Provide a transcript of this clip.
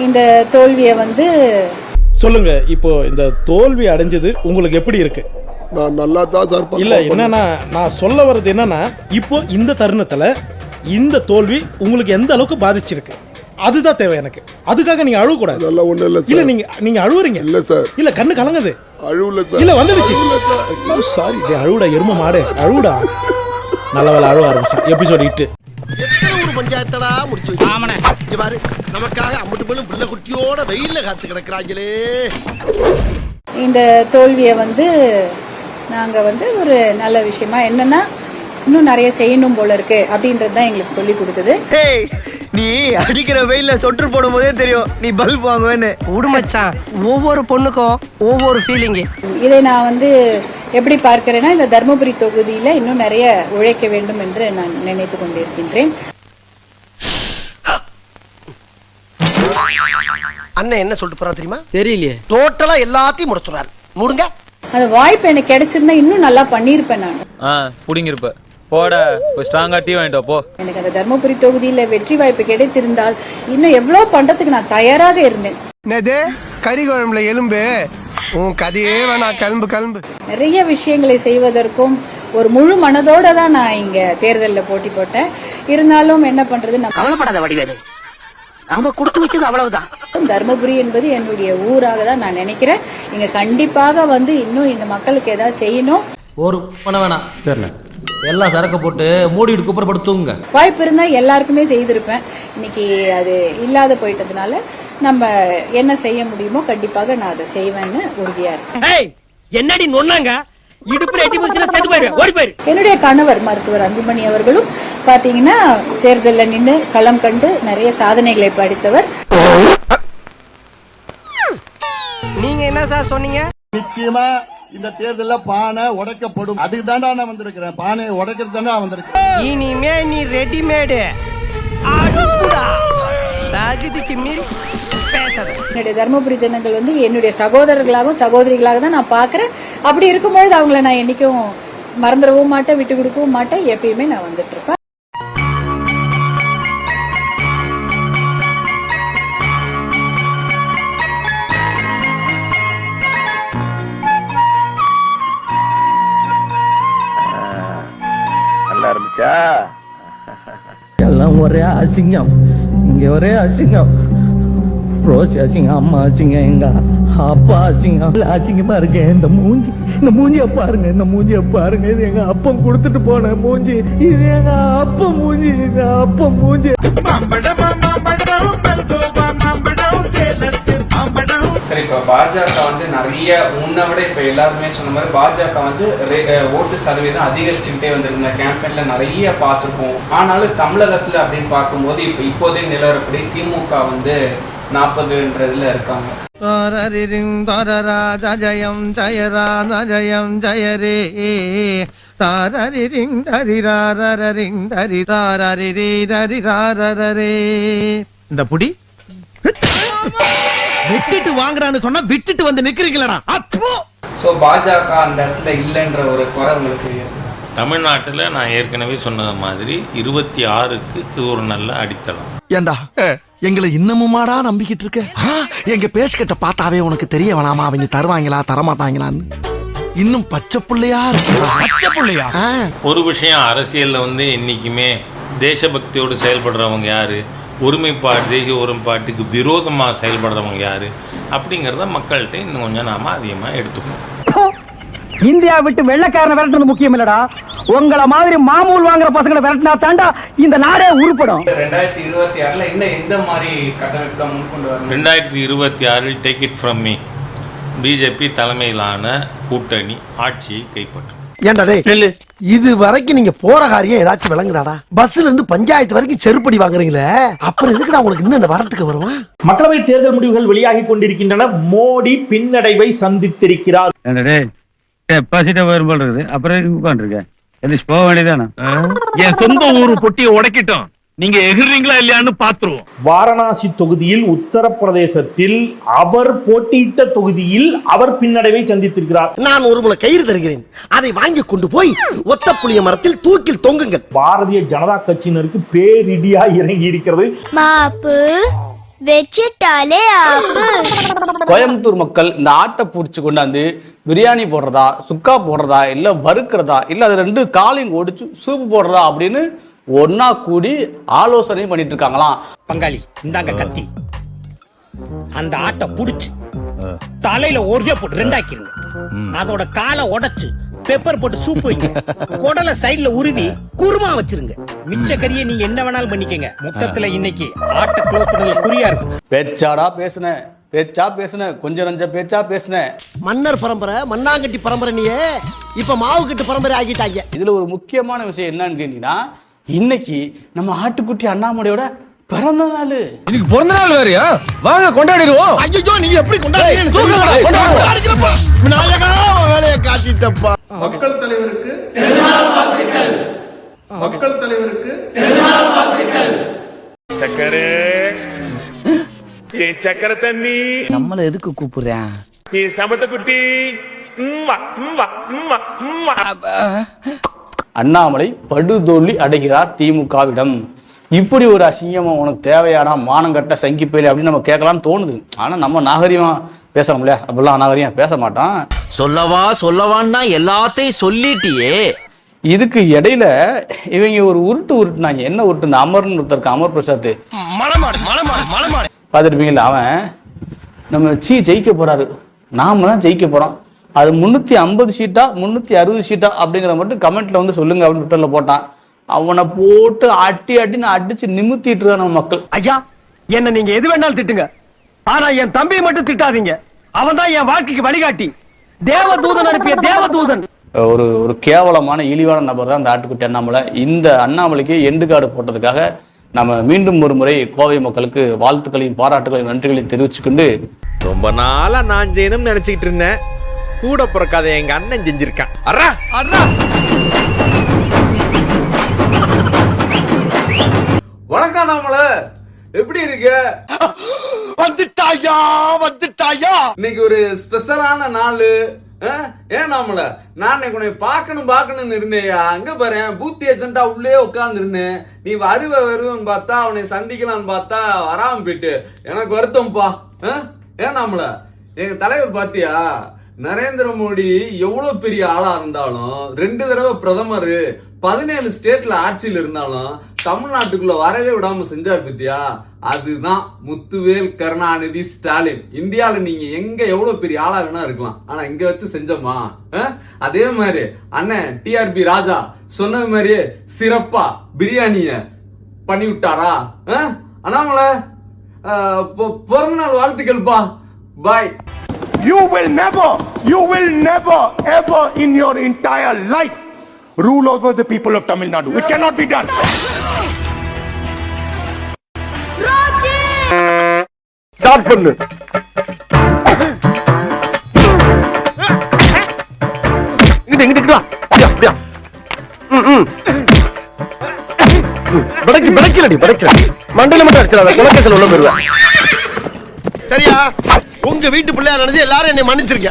இந்த தோல்வியை வந்து சொல்லுங்க இப்போ இந்த தோல்வி அடைஞ்சது உங்களுக்கு எப்படி இருக்கு? நான் நல்லா தான் சார் இல்ல. என்னன்னா நான் சொல்ல வர்றது என்னன்னா இப்போ இந்த தருணத்துல இந்த தோல்வி உங்களுக்கு எந்த அளவுக்கு பாதிச்சிருக்கு? அதுதான் தேவை எனக்கு. அதுக்காக நீங்க அழுவ கூடாது அதெல்லாம் ஒண்ணும் இல்ல இல்ல நீங்க நீங்க அழுவுறீங்க. இல்ல சார். இல்ல கண்ணு கலங்குது. அழுவல சார். இல்ல வந்துடுச்சு. சார். சாரி அழுவுடா எரும மாடு. அழுவுடா. நல்ல வேலை அழுவ ஆரம்பிச்சேன் எபிசோட் இட்டு ஊர் பஞ்சாயத்தடா முடிச்சு இங்க பாரு நமக்காக அம்பட்டு போலும் புள்ள குட்டியோட வெயில்ல காத்து கிடக்குறாங்களே. இந்த தோல்வியை வந்து நாங்கள் வந்து ஒரு நல்ல விஷயமா என்னன்னா இன்னும் நிறைய செய்யணும் போல இருக்கு அப்படின்றது தான் எங்களுக்கு சொல்லி கொடுக்குது. நீ அடிக்கிற வெயில்ல சொட்டு போடும் போதே தெரியும் நீ பல்ப் வாங்குவேன்னு. உடுமச்சான் ஒவ்வொரு பொண்ணுக்கும் ஒவ்வொரு ஃபீலிங்கு இதை நான் வந்து எப்படி பார்க்கிறேன்னா இந்த தருமபுரி தொகுதியில் இன்னும் நிறைய உழைக்க வேண்டும் என்று நான் நினைத்து கொண்டிருக்கின்றேன். அண்ணன் என்ன சொல்லிட்டு போறா தெரியுமா? தெரியலையே. டோட்டலா எல்லாத்தையும் முடிச்சுறாரு முடுங்க. அந்த வாய்ப்பு எனக்கு கிடைச்சிருந்தா இன்னும் நல்லா பண்ணியிருப்பேன் நான். ஆ புடிங்கிருப்ப. போட போய் ஸ்ட்ராங்கா டீ வாங்கிட்டு போ. எனக்கு அந்த தருமபுரி தொகுதியில் வெற்றி வாய்ப்பு கிடைத்திருந்தால் இன்னும் எவ்வளோ பண்றதுக்கு நான் தயாராக இருந்தேன். என்னது? கறி குழம்புல எலும்பு? உன் கதையே வேணா கிளம்பு கிளம்பு நிறைய விஷயங்களை செய்வதற்கும் ஒரு முழு மனதோட தான் நான் இங்க தேர்தலில் போட்டி போட்டேன். இருந்தாலும் என்ன பண்றது நம்ம கவலைப்படாத வடிவேலு. நாம கொடுத்து வச்சது அவ்வளவுதான். தருமபுரி என்பது என்னுடைய ஊராக தான் நான் நினைக்கிறேன். இங்க கண்டிப்பாக வந்து இன்னும் இந்த மக்களுக்கு ஏதாவது செய்யணும். ஒரு பண்ண வேணாம். சரிண்ணே. எல்லாம் சரக்கு போட்டு மூடிட்டு குப்புறப்பட்டு தூங்குங்க. வாய்ப்பு இருந்தா எல்லாருக்குமே செய்திருப்பேன். இன்னைக்கு அது இல்லாத போயிட்டதுனால நம்ம என்ன செய்ய முடியுமோ கண்டிப்பாக நான் அதை செய்வேன்னு உறுதியா இருக்கேன். என்னடி நொன்னாங்க? என்னுடைய கணவர் மருத்துவர் அன்புமணி அவர்களும் பாத்தீங்கன்னா தேர்தலில் நின்று களம் கண்டு நிறைய சாதனைகளை படித்தவர். நீங்க என்ன சார் சொன்னீங்க? நிச்சயமா இந்த தேர்தல்ல பானை உடைக்கப்படும். அதுக்கு தாண்டா நான் வந்திருக்கிறேன். பானையை உடைக்கிறது தாண்டா வந்திருக்கேன் இனிமே நீ ரெடிமேடு தகுதிக்கு மீறி பேசாத. என்னுடைய தருமபுரி ஜனங்கள் வந்து என்னுடைய சகோதரர்களாகவும் சகோதரிகளாக தான் நான் பார்க்கறேன். அப்படி இருக்கும்பொழுது அவங்கள நான் என்னைக்கும் மறந்துடவும் மாட்டேன் விட்டு கொடுக்கவும் மாட்டேன். எப்பயுமே நான் வந்துட்டு இருப்பேன். நல்லா இருந்துச்சா? எல்லாம் ஒரே அசிங்கம். இங்க ஒரே அசிங்கம். ரோஸ் அசிங்கம் அம்மா அசிங்கம் எங்க அப்பா அசிங்கம் இல்ல, அசிங்கமா இருக்கு இந்த மூஞ்சி இந்த மூஞ்சிய பாருங்க இந்த மூஞ்சிய பாருங்க இது எங்க அப்பம் கொடுத்துட்டு போன மூஞ்சி இது எங்க அப்பா மூஞ்சி இது அப்ப மூஞ்சி சரி இப்போ பாஜக வந்து நிறைய முன்ன விட இப்போ எல்லாருமே சொன்ன மாதிரி பாஜக வந்து ஓட்டு சதவீதம் அதிகரிச்சுக்கிட்டே வந்திருந்த கேம்பெயின்ல நிறைய பார்த்துருக்கோம் ஆனாலும் தமிழகத்துல அப்படின்னு பார்க்கும்போது இப்போ இப்போதே நிலவரப்படி திமுக வந்து நாற்பதுன்றதுல இருக்காங்க. ஜயம் ஜயராம ஜயம் ஜயரே தாரரிங் தரிராரரிங் தரி தாரரி தரி தாரரே இந்த புடி? வெட்டிட்டு வாங்குறான்னு சொன்னா விட்டுட்டு வந்து நிக்கிறீங்களா அப்போ ஸோ பாஜக அந்த இடத்துல இல்லைன்ற ஒரு குறை உங்களுக்கு இருக்கு. தமிழ்நாட்டில் நான் ஏற்கனவே சொன்னது மாதிரி இருபத்தி ஆறுக்கு இது ஒரு நல்ல அடித்தளம். ஏண்டா? எங்களை இன்னமுமாடா நம்பிக்கிட்டு இருக்க? எங்க பேசுகிட்ட பார்த்தாவே உனக்கு தெரிய வேணாமா? அவங்க தருவாங்களா தரமாட்டாங்களான்னு. இன்னும் பச்சை புள்ளையா பச்சை புள்ளையா? ஒரு விஷயம் அரசியலில் வந்து என்றைக்குமே தேசபக்தியோடு செயல்படுறவங்க யார்? ஒருமைப்பாடு தேசிய ஒருமைப்பாட்டுக்கு விரோதமாக செயல்படுறவங்க யார்? அப்படிங்கிறத மக்கள்கிட்ட இன்னும் கொஞ்சம் நாம் அதிகமாக எடுத்துக்கணும் இந்தியா விட்டு வெள்ளக்காரனை விரட்டுறது முக்கியம் இல்லடா. உங்கள மாதிரி மாமூல் வாங்குற பசங்களை விரட்டினா தாண்டா இந்த நாடே உருப்படும். ரெண்டாயிரத்தி இருபத்தி ஆறுல இன்னும் எந்த மாதிரி கட்டமைப்பை முன்கொண்டு வரணும்? ரெண்டாயிரத்தி இருபத்தி ஆறில் take it from me BJP தலைமையிலான கூட்டணி ஆட்சியை கைப்பற்றும். டேய் இது வரைக்கும் நீங்க போற காரியம் ஏதாச்சும் விளங்குதாடா? பஸ்ல இருந்து பஞ்சாயத்து வரைக்கும் செருப்படி வாங்குறீங்களே? அப்புறம் எதுக்குடா உங்களுக்கு இன்னும் இந்த வரட்டுக்கு வருவான் மக்களவை தேர்தல் முடிவுகள் வெளியாகி கொண்டிருக்கின்றன. மோடி பின்னடைவை சந்தித்திருக்கிறார். டெபாசிட்ட வரும் போல இருக்குது. அப்புறம் உட்காந்துருக்கேன் எந்திரிச்சு போக வேண்டியதானே என் சொந்த ஊரு பொட்டியை உடைக்கிட்டோம். நீங்க எகிர்றீங்களா இல்லையான்னு பாத்துருவோம் வாரணாசி தொகுதியில் உத்தரப்பிரதேசத்தில் அவர் போட்டியிட்ட தொகுதியில் அவர் பின்னடைவை சந்தித்திருக்கிறார். நான் ஒரு முளை கயிறு தருகிறேன். அதை வாங்கி கொண்டு போய் ஒத்த புளிய மரத்தில் தூக்கில் தொங்குங்கள். பாரதிய ஜனதா கட்சியினருக்கு பேரிடியா இறங்கி இருக்கிறது மாப்பு. வச்சிட்டாலே கோயம்புத்தூர் மக்கள் இந்த ஆட்டை பிடிச்சி கொண்டாந்து பிரியாணி போடுறதா சுக்கா போடுறதா இல்லை வறுக்கிறதா இல்லை அது ரெண்டு காலையும் ஒடிச்சு சூப்பு போடுறதா அப்படின்னு ஒண்ணா கூடி ஆலோசனை பண்ணிட்டு இருக்காங்களாம். பங்காளி இந்தாங்க கத்தி. அந்த ஆட்டை புடிச்சு தலையில ஒரே போட்டு ரெண்டாக்கிருங்க. அதோட காலை உடைச்சு பெப்பர் போட்டு சூப் வைங்க. குடலை சைடுல உருவி குருமா வச்சிருங்க. மிச்ச கறியை நீங்க என்ன வேணாலும் பண்ணிக்கங்க. மொத்தத்துல இன்னைக்கு ஆட்டை க்ளோஸ் பண்ணது குறியா இருக்கும். பேச்சாடா பேசுன. பேச்சா பேசுன. கொஞ்சம் நஞ்ச பேச்சா பேசுன. மன்னர் பரம்பரை மண்ணாங்கட்டி பரம்பரை நீயே இப்ப மாவு கட்டு பரம்பரை ஆகிட்டாங்க. இதுல ஒரு முக்கியமான விஷயம் என்னன்னு கேட்டீங்கன்னா இன்னைக்கு நம்ம ஆட்டுக்குட்டி அண்ணாமலையோட பிறந்த நாள். இன்னைக்கு பிறந்த நாள் வேறயா? வாங்க கொண்டாடிடுவோம். ஐயோ நீ எப்படி கொண்டாடுறீங்கன்னு தூக்குடா, தெரியுமா? கொண்டாடு. அடிக்கிறப்பா. விநாயகா உன் வேலையை காட்டிட்டப்பா. மக்கள் தலைவருக்கு மக்கள் தலைவருக்கு சக்கரே. என் சக்கர தண்ணி. நம்மள எதுக்கு கூப்பிடுறேன் என் சமத்த குட்டி. அண்ணாமலை படுதோல்வி அடைகிறார் திமுகவிடம். இப்படி ஒரு அசிங்கமா உனக்கு தேவையாடா? மானங்கட்ட சங்கிப்பேலி அப்படின்னு நம்ம கேட்கலாம்னு தோணுது. ஆனா நம்ம நாகரிகமா பேசுறோம்ல அப்படிலாம் அநாகரிகம் பேச மாட்டான். சொல்லவா சொல்லவான்னா எல்லாத்தையும் சொல்லிட்டியே. இதுக்கு இடையில இவங்க ஒரு உருட்டு உருட்டுனாங்க. என்ன உருட்டு இந்த அமர்னு ஒருத்தருக்கு அமர் பிரசாத் மலமாடு மலமாடு பார்த்துருப்பீங்களா அவன் நம்ம சி ஜெயிக்க போறாரு. நாம தான் ஜெயிக்க போறோம். அது முந்நூற்றி ஐம்பது சீட்டா முந்நூற்றி அறுபது சீட்டா அப்படிங்கிறத மட்டும் கமெண்ட்ல வந்து சொல்லுங்க அப்படின்னு ட்விட்டரில் போட்டான். அவனை போட்டு அட்டி அட்டின்னு அடிச்சு நிமித்திட்டு இருக்கான மக்கள். ஐயா என்ன நீங்க எது வேணாலும் திட்டுங்க. ஆனா என் தம்பியை மட்டும் திட்டாதீங்க. அவன் தான் என் வாழ்க்கைக்கு வழிகாட்டி. தேவதூதன் அனுப்பிய தேவதூதன். ஒரு ஒரு கேவலமான இழிவான நபர் தான் இந்த ஆட்டுக்குட்டி அண்ணாமலை. இந்த அண்ணாமலைக்கு எண்டு கார்டு போட்டதுக்காக நம்ம மீண்டும் ஒரு முறை கோவை மக்களுக்கு வாழ்த்துக்களையும் பாராட்டுகளையும் நன்றிகளையும் தெரிவிச்சுக்கொண்டு ரொம்ப நாளா நான் செய்யணும்னு நினைச்சிட்டு இருந்தேன். கூட பிறக்காத எங்க அண்ணன் செஞ்சிருக்கான். அறா வணக்கம் நம்மள எப்படி இருக்க? வந்துட்டாயா வந்துட்டாயா? இன்னைக்கு ஒரு ஸ்பெஷலான நாள். ஏன் நாமல நான் இன்னைக்கு உன்னை பார்க்கணும் பார்க்கணும்னு இருந்தேயா? அங்க பாரு பூத்தி ஏஜென்டா உள்ளே உட்காந்துருந்தேன் நீ வருவ வருவன்னு பார்த்தா அவனை சந்திக்கலாம்னு பார்த்தா வராம போயிட்டு. எனக்கு வருத்தம்ப்பா ஆ? ஏன் நாமல எங்க தலைவர் பாத்தியா? நரேந்திர மோடி எவ்வளவு பெரிய ஆளா இருந்தாலும் ரெண்டு தடவை பிரதமர் பதினேழு ஸ்டேட்ல ஆட்சியில் இருந்தாலும் தமிழ்நாட்டுக்குள்ள வரவே விடாம செஞ்சார் பத்தியா? அதுதான் முத்துவேல் கருணாநிதி ஸ்டாலின். இந்தியால நீங்க எங்க எவ்வளவு பெரிய ஆளா வேணா இருக்கலாம். ஆனா இங்க வச்சு செஞ்சோமா? அதே மாதிரி அண்ணன் டிஆர்பி ராஜா சொன்னது மாதிரியே சிறப்பா பிரியாணிய பண்ணி விட்டாரா? அஹ்? அண்ணாமலை பொ- பிறந்த நாள் வாழ்த்துக்கள்ப்பா bye You will never, you will never, ever in your entire life rule over the people of Tamil Nadu. It cannot be done. Start பண்ணு. இங்கிட்டு இங்கிட்டு வா. அப்படியா மண்டையில மட்டும் அடிச்சிடாத குலக்கத்தில் உள்ள போயிருவேன் சரியா? உங்க வீட்டு பிள்ளையா நினைச்சு எல்லாரும் என்னை மன்னிச்சிருக்க